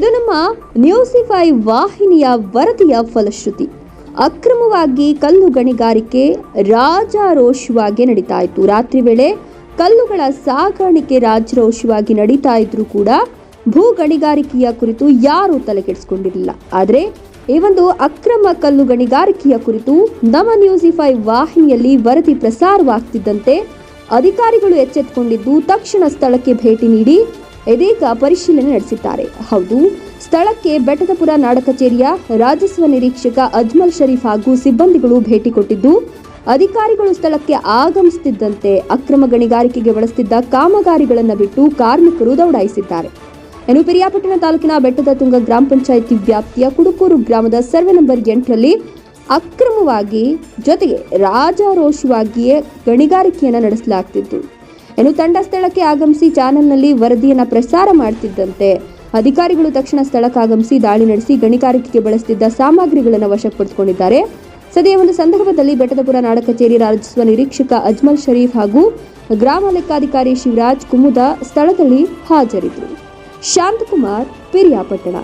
ಇದು ನಮ್ಮ ನ್ಯೂಸಿಫೈ ವಾಹಿನಿಯ ವರದಿಯ ಫಲಶ್ರುತಿ. ಅಕ್ರಮವಾಗಿ ಕಲ್ಲು ಗಣಿಗಾರಿಕೆ ರಾಜಾರೋಷವಾಗಿ ನಡೀತಾ ಇತ್ತು ರಾತ್ರಿ ವೇಳೆ ಕಲ್ಲುಗಳ ಸಾಗಾಣಿಕೆ ರಾಜರೋಷವಾಗಿ ನಡೀತಾ ಇದ್ರೂ ಕೂಡ ಭೂ ಗಣಿಗಾರಿಕೆಯ ಕುರಿತು ಯಾರೂ ತಲೆಕೆಡಿಸಿಕೊಂಡಿರಲಿಲ್ಲ. ಆದರೆ ಈ ಒಂದು ಅಕ್ರಮ ಕಲ್ಲು ಗಣಿಗಾರಿಕೆಯ ಕುರಿತು ನಮ್ಮ ನ್ಯೂಸಿಫೈ ವಾಹಿನಿಯಲ್ಲಿ ವರದಿ ಪ್ರಸಾರವಾಗ್ತಿದ್ದಂತೆ ಅಧಿಕಾರಿಗಳು ಎಚ್ಚೆತ್ತುಕೊಂಡಿದ್ದು ತಕ್ಷಣ ಸ್ಥಳಕ್ಕೆ ಭೇಟಿ ನೀಡಿ ಇದೀಗ ಪರಿಶೀಲನೆ ನಡೆಸಿದ್ದಾರೆ. ಹೌದು, ಸ್ಥಳಕ್ಕೆ ಬೆಟ್ಟದಪುರ ನಾಡ ಕಚೇರಿಯ ರಾಜಸ್ವ ನಿರೀಕ್ಷಕ ಅಜ್ಮಲ್ ಶರೀಫ್ ಹಾಗೂ ಸಿಬ್ಬಂದಿಗಳು ಭೇಟಿ ಕೊಟ್ಟಿದ್ದು, ಅಧಿಕಾರಿಗಳು ಸ್ಥಳಕ್ಕೆ ಆಗಮಿಸುತ್ತಿದ್ದಂತೆ ಅಕ್ರಮ ಗಣಿಗಾರಿಕೆಗೆ ಬಳಸುತ್ತಿದ್ದ ಕಾಮಗಾರಿಗಳನ್ನು ಬಿಟ್ಟು ಕಾರ್ಮಿಕರು ದೌಡಾಯಿಸಿದ್ದಾರೆ. ಇನ್ನು ಪಿರಿಯಾಪಟ್ಟಣ ತಾಲೂಕಿನ ಬೆಟ್ಟದ ತುಂಗ ಗ್ರಾಮ ಪಂಚಾಯಿತಿ ವ್ಯಾಪ್ತಿಯ ಕುಡುಕೂರು ಗ್ರಾಮದ ಸರ್ವೆ ನಂಬರ್ ಎಂಟರಲ್ಲಿ ಅಕ್ರಮವಾಗಿ ಜೊತೆಗೆ ರಾಜಾರೋಷವಾಗಿಯೇ ಗಣಿಗಾರಿಕೆಯನ್ನು ನಡೆಸಲಾಗ್ತಿತ್ತು. ಇನ್ನು ತಂಡ ಸ್ಥಳಕ್ಕೆ ಆಗಮಿಸಿ ಚಾನೆಲ್ನಲ್ಲಿ ವರದಿಯನ್ನು ಪ್ರಸಾರ ಮಾಡ್ತಿದ್ದಂತೆ. ಅಧಿಕಾರಿಗಳು ತಕ್ಷಣ ಸ್ಥಳಕ್ಕಾಗಮಿಸಿ ದಾಳಿ ನಡೆಸಿ ಗಣಿಗಾರಿಕೆಗೆ ಬಳಸುತ್ತಿದ್ದ ಸಾಮಗ್ರಿಗಳನ್ನು ವಶಪಡಿಸಿಕೊಂಡಿದ್ದಾರೆ. ಸದ್ಯ ಒಂದು ಸಂದರ್ಭದಲ್ಲಿ ಬೆಟ್ಟದಪುರ ನಾಡ ಕಚೇರಿ ರಾಜಸ್ವ ನಿರೀಕ್ಷಕ ಅಜ್ಮಲ್ ಶರೀಫ್ ಹಾಗೂ ಗ್ರಾಮ ಲೆಕ್ಕಾಧಿಕಾರಿ ಶಿವರಾಜ್ ಕುಮುದ ಸ್ಥಳದಲ್ಲಿ ಹಾಜರಿದ್ದರು. ಶಾಂತಕುಮಾರ್, ಪಿರಿಯಾಪಟ್ಟಣ.